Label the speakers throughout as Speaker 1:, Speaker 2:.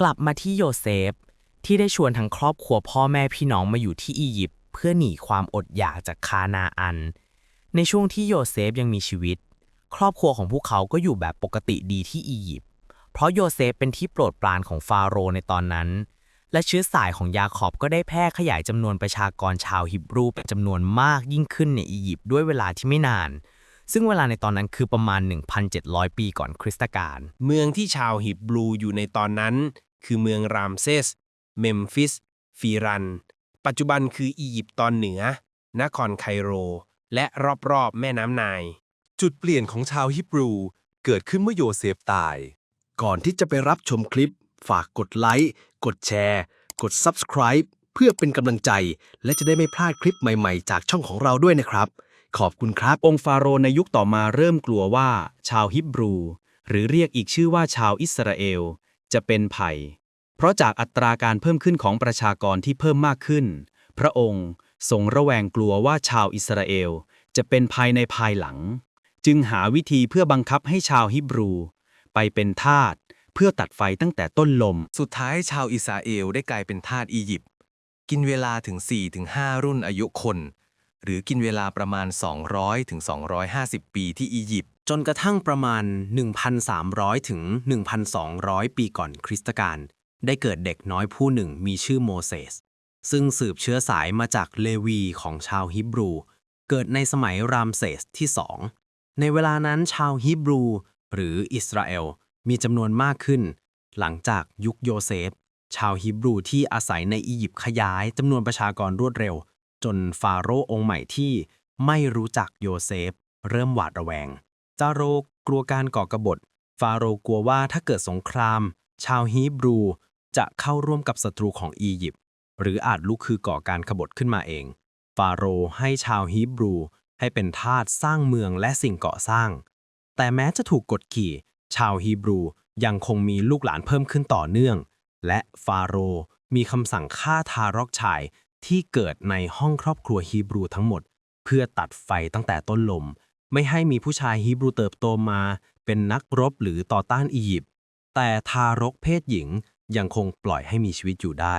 Speaker 1: กลับมาที่โยเซฟ ที่ได้ชวนทั้งครอบครัวพ่อแม่พี่น้องมาอยู่ที่อียิปต์เพื่อหนีความอดอยากจากคานาอัน ในช่วงที่โยเซฟยังมีชีวิต ครอบครัวของพวกเขาก็อยู่แบบปกติดีที่อียิปต์เพราะโยเซฟเป็นที่โปรดปรานของฟาโรห์ในตอนนั้น และเชื้อสายของยาขอบก็ได้แพร่ขยายจำนวนประชากรชาวฮิบรูเป็นจำนวนมากยิ่งขึ้นในอียิปต์ด้วยเวลาที่ไม่นาน ซึ่งเวลาในตอนนั้นคือประมาณ 1,700 ปีก่อนคริสตกาล
Speaker 2: เมืองที่ชาวฮิบรูอยู่ในตอนนั้น คือเมืองรามเซส เมมฟิส ฟีรัน ปัจจุบันคืออียิปต์ตอนเหนือ นครไคโร และรอบๆ แม่น้ำไนาย
Speaker 3: จุดเปลี่ยนของชาวฮิบรูเกิดขึ้นเมื่อโยเซฟตาย
Speaker 4: ก่อนที่จะไปรับชมคลิป ฝากกดไลค์ กดแชร์ กด Subscribe เพื่อเป็นกำลังใจ และจะได้ไม่พลาดคลิปใหม่ๆ จากช่องของเราด้วยนะครับ ขอบคุณครับ
Speaker 5: องค์ฟาโรห์ในยุคต่อมาเริ่มกลัวว่า ชาวฮิบรู หรือเรียกอีกชื่อว่าชาวอิสราเอล จะเป็นภัย เพราะจากอัตราการเพิ่มขึ้นของประชากรที่เพิ่มมากขึ้น พระองค์ทรงระแวงกลัวว่าชาวอิสราเอลจะเป็นภัยในภายหลัง จึงหาวิธีเพื่อบังคับให้ชาวฮิบรู ไปเป็นทาสเพื่อตัดไฟตั้งแต่ต้นลม
Speaker 3: สุดท้ายชาวอิสราเอลได้กลายเป็นทาสอียิปต์กินเวลาถึง 4-5 รุ่นอายุคน หรือกินเวลาประมาณ 200-250 ปีที่อียิปต์
Speaker 1: จนกระทั่งประมาณ 1,300 ถึง 1,200 ปีก่อนคริสตกาลได้เกิดเด็กน้อยผู้หนึ่งมีชื่อโมเสส ซึ่งสืบเชื้อสายมาจากเลวีของชาวฮิบรู เกิดในสมัยรามเซสที่สองในเวลานั้นชาวฮิบรู หรืออิสราเอล มีจำนวนมากขึ้น หลังจากยุคโยเซฟ ชาวฮิบรูที่อาศัยในอียิปต์ขยายจำนวนประชากรรวดเร็ว จนฟาโรห์องค์ใหม่ที่ไม่รู้จักโยเซฟ เริ่มหวาดระแวง จาโรกลัวการก่อกบฏ ฟาโรห์กลัวว่าถ้าเกิดสงคราม ชาวฮีบรู จะเข้าร่วมกับศัตรูของอียิปต์หรืออาจลุกคือก่อการขบฏขึ้นมาเอง ฟาโรห์ให้ชาวฮีบรูให้เป็นทาสสร้างเมืองและสิ่งก่อสร้าง แต่แม้จะถูกกดขี่ ชาวฮีบรูยังคงมีลูกหลานเพิ่มขึ้นต่อเนื่อง และฟาโรห์มีคำสั่งฆ่าทารกชาย ที่เกิดในห้องครอบครัวฮีบรูทั้งหมด เพื่อตัดไฟตั้งแต่ต้นลม ไม่ให้มีผู้ชายฮีบรูเติบโตมา เป็นนักรบหรือต่อต้านอียิปต์แต่ทารกเพศหญิงยังคงปล่อยให้มีชีวิตอยู่ได้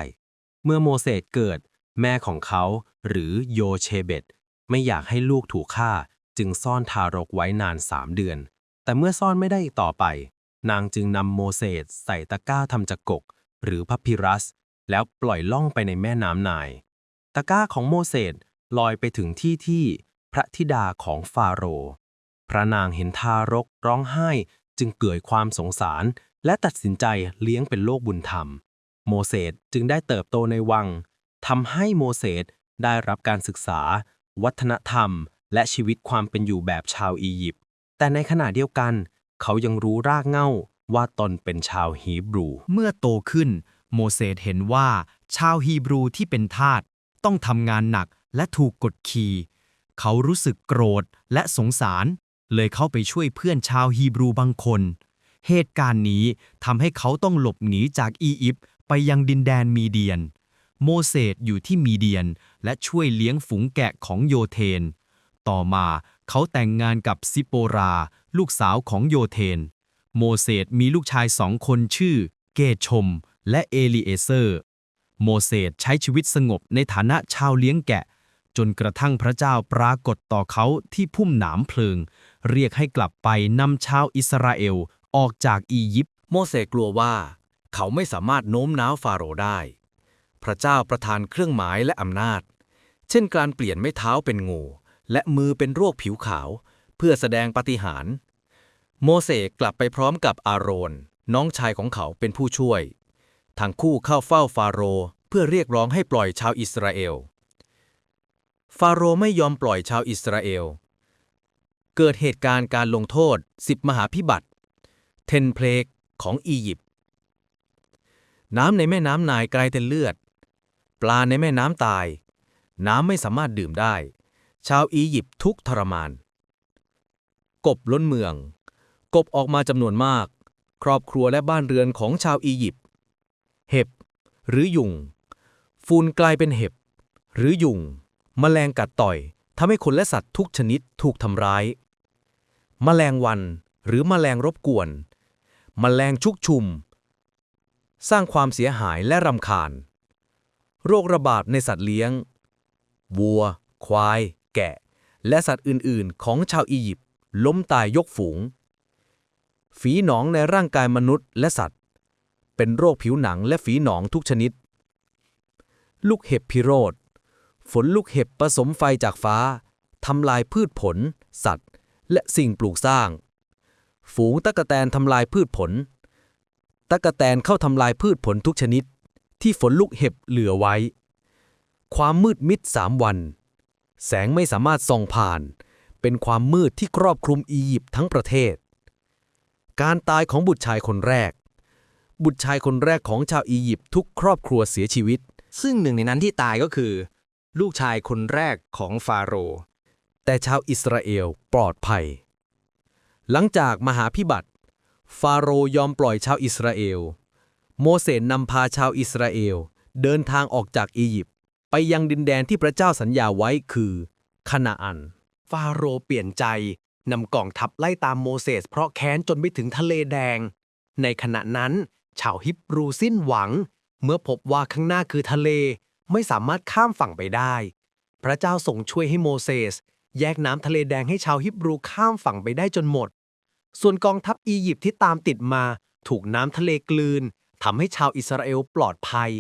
Speaker 1: เมื่อโมเสสเกิด แม่ของเขาหรือโยเชเบตไม่อยากให้ลูกถูกฆ่า จึงซ่อนทารกไว้นานสามเดือน แต่เมื่อซ่อนไม่ได้อีกต่อไป นางจึงนำโมเสสใส่ตะกร้าทำจากกก หรือพัพพิรัส แล้วปล่อยล่องไปในแม่น้ำไนาย ตะก้าของโมเสสลอยไปถึงที่ที่พระธิดาของฟาโรห์พระนางเห็นทารกร้องไห้จึงเกิดความสงสาร และตัดสินใจเลี้ยงเป็นโลกบุญธรรม โมเสสจึงได้เติบโตในวังทำให้โมเสสได้รับการศึกษา วัฒนธรรม และชีวิตความเป็นอยู่แบบชาวอียิปต์แต่ในขณะเดียวกัน เขายังรู้รากเหง้าว่าตนเป็นชาวฮีบรู
Speaker 6: เมื่อโตขึ้น โมเสสเห็นว่าชาวฮีบรูที่เป็นทาส ต้องทำงานหนักและถูกกดขี่ เขารู้สึกโกรธและสงสาร เลยเข้าไปช่วยเพื่อนชาวฮีบรูบางคน เหตุการณ์นี้ทำให้เขาต้องหลบหนีจากอียิปต์ไปยังดินแดนมีเดียน โมเสสอยู่ที่มีเดียน และช่วยเลี้ยงฝูงแกะของโยเทน ต่อมาเขาแต่งงานกับซิโปรา ลูกสาวของโยเทน โมเสสมีลูกชายสองคนชื่อ เกชม และเอลีเอเซอร์ โมเสสใช้ชีวิตสงบในฐานะชาวเลี้ยงแกะ จนกระทั่งพระเจ้าปรากฏต่อเขาที่พุ่มหนามเพลิง เรียกให้กลับไปนำชาวอิสราเอลออกจากอียิปต์
Speaker 7: โมเสสกลัวว่า เขาไม่สามารถโน้มน้าวฟาโรห์ได้ พระเจ้าประทานเครื่องหมายและอำนาจ เช่นการเปลี่ยนไม้เท้าเป็นงู และมือเป็นโรคผิวขาว เพื่อแสดงปาฏิหาริย์โมเสสกลับไปพร้อมกับอาโรน น้องชายของเขาเป็นผู้ช่วย ทั้งคู่เข้าเฝ้าฟาโรห์เพื่อเรียกร้องให้ปล่อยชาวอิสราเอล ฟาโรห์ไม่ยอมปล่อยชาวอิสราเอล เกิดเหตุการณ์การลงโทษสิบมหาพิบัติเทนเพลกของอียิปต์ น้ำในแม่น้ำนายกลายเป็นเลือด ปลาในแม่น้ำตาย น้ำไม่สามารถดื่มได้ ชาวอียิปต์ทุกทรมาน กบล้นเมือง กบออกมาจำนวนมาก ครอบครัวและบ้านเรือนของชาวอียิปต์ หรือยุงฝุ่นกลายเป็นเห็บ หรือยุงแมลงกัดต่อยทำให้คนและสัตว์ทุกชนิดถูกทำร้ายแมลงวันหรือแมลงรบกวนแมลงชุกชุม
Speaker 8: สร้างความเสียหายและรำคาญ โรคระบาดในสัตว์เลี้ยง วัว ควาย แกะ และสัตว์อื่น ๆ ของชาวอียิปต์ล้มตายยกฝูง ฝีหนองในร่างกายมนุษย์และสัตว์ เป็นโรคผิวหนังและฝีหนองทุกชนิด ลูกเห็บพิโรธ ฝนลูกเห็บผสมไฟจากฟ้าทำลายพืชผล สัตว์ และสิ่งปลูกสร้าง ฝูงตะกะแตนทำลายพืชผล ตะกะแตนเข้าทำลายพืชผลทุกชนิด ที่ฝนลูกเห็บเหลือไว้ ความมืดมิดสามวัน แสงไม่สามารถส่องผ่าน เป็นความมืดที่ครอบคลุมอียิปต์ทั้งประเทศ การตายของบุตรชายคนแรก บุตรชายคนแรกของชาวอียิปต์ทุกครอบครัวเสียชีวิต
Speaker 1: ซึ่งหนึ่งในนั้นที่ตายก็คือ ลูกชายคนแรกของฟาโรห์
Speaker 8: แต่ชาวอิสราเอลปลอดภัย หลังจากมหาพิบัติ ฟาโรห์ยอมปล่อยชาวอิสราเอล โมเสสนำพาชาวอิสราเอลเดินทางออกจากอียิปต์ไปยังดินแดนที่พระเจ้าสัญญาไว้คือคานาอัน
Speaker 9: ฟาโรห์เปลี่ยนใจนำกองทัพไล่ตามโมเสสเพราะแค้นจนไปถึงทะเลแดง ในขณะนั้น ชาวฮิบรูสิ้นหวัง เมื่อพบว่าข้างหน้าคือทะเล ไม่สามารถข้ามฝั่งไปได้ พระเจ้าทรงช่วยให้โมเสส แยกน้ำทะเลแดงให้ชาวฮิบรูข้ามฝั่งไปได้จนหมด ส่วนกองทัพอียิปต์ที่ตามติดมา ถูกน้ำทะเลกลืนทำให้ชาวอิสราเอลปลอดภัย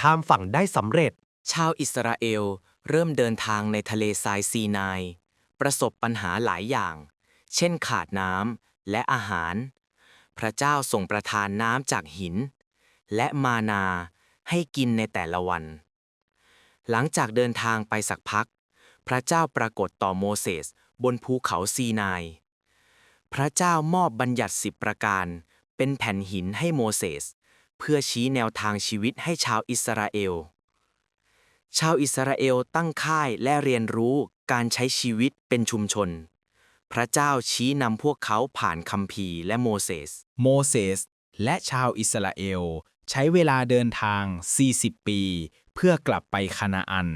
Speaker 9: ข้ามฝั่งได้สำเร็จ
Speaker 6: ชาวอิสราเอลเริ่มเดินทางในทะเลทรายซีนาย ประสบปัญหาหลายอย่าง เช่นขาดน้ำและอาหาร พระเจ้าส่งประทานน้ำจากหิน และมานาให้กินในแต่ละวัน หลังจากเดินทางไปสักพัก พระเจ้าปรากฏต่อโมเสสบนภูเขาซีนาย พระเจ้ามอบบัญญัติสิบประการ เป็นแผ่นหินให้โมเสส เพื่อชี้แนวทางชีวิตให้ชาวอิสราเอล ชาวอิสราเอลตั้งค่ายและเรียนรู้การใช้ชีวิตเป็นชุมชน พระเจ้าชี้นำพวกเขาผ่านคัมภีร์และโมเสส
Speaker 1: โมเสสและชาวอิสราเอล ใช้เวลาเดินทาง 40 ปี เพื่อกลับไปคานาอัน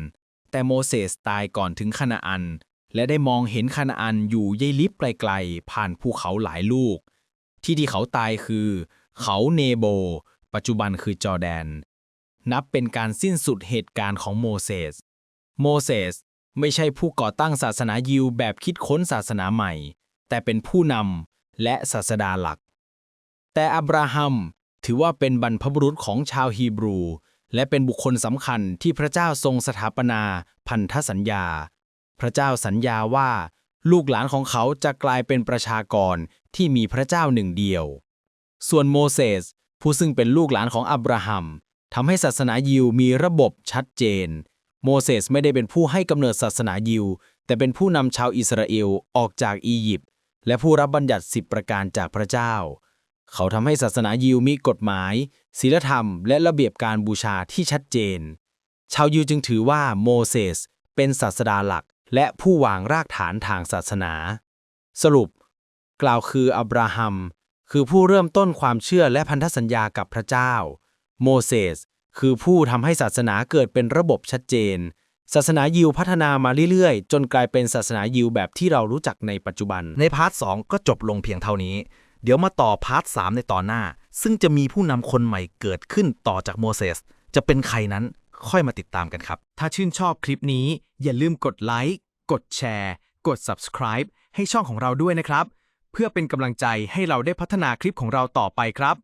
Speaker 1: แต่โมเสสตายก่อนถึงคานาอัน และได้มองเห็นคานาอันอยู่ยายลิบไกลๆ ผ่านภูเขาหลายลูก ที่ที่เขาตายคือ เขาเนโบ ปัจจุบันคือจอร์แดน นับเป็นการสิ้นสุดเหตุการณ์ของโมเสส โมเสส ไม่ใช่ผู้ก่อตั้งศาสนายิวแบบคิดค้นศาสนาใหม่ แต่เป็นผู้นำและศาสดาหลัก แต่อับราฮัมถือว่าเป็นบรรพบุรุษของชาวฮีบรู และเป็นบุคคลสำคัญที่พระเจ้าทรงสถาปนาพันธสัญญา พระเจ้าสัญญาว่า ลูกหลานของเขาจะกลายเป็นประชากรที่มีพระเจ้าหนึ่งเดียว ส่วนโมเสสผู้ซึ่งเป็นลูกหลานของอับราฮัมทำให้ศาสนายิวมีระบบชัดเจน โมเสสไม่ได้เป็นผู้ให้กำเนิดศาสนายิว แต่เป็นผู้นำชาวอิสราเอลออกจากอียิปต์และผู้รับบัญญัติสิบประการจากพระเจ้า เขาทำให้ศาสนายิวมีกฎหมาย ศีลธรรม และระเบียบการบูชาที่ชัดเจน ชาวยิวจึงถือว่าโมเสสเป็นศาสดาหลัก และผู้วางรากฐานทางศาสนา สรุป กล่าวคืออับราฮัม คือผู้เริ่มต้นความเชื่อและพันธสัญญากับพระเจ้า โมเสส คือผู้ทำให้ศาสนาเกิดเป็นระบบชัดเจน ศาสนายิวพัฒนามาเรื่อยๆ จนกลายเป็นศาสนายิวแบบที่เรารู้จักในปัจจุบัน
Speaker 8: ในพาร์ท 2 ก็จบลงเพียงเท่านี้ เดี๋ยวมาต่อพาร์ท 3 ในตอนหน้า ซึ่งจะมีผู้นำคนใหม่เกิดขึ้นต่อจากโมเสส จะเป็นใครนั้นค่อยมาติดตามกันครับ
Speaker 10: ถ้าชื่นชอบคลิปนี้ อย่าลืมกดไลค์ กดแชร์ กด subscribe ให้ช่องของเราด้วยนะครับ เพื่อเป็นกำลังใจให้เราได้พัฒนาคลิปของเราต่อไปครับ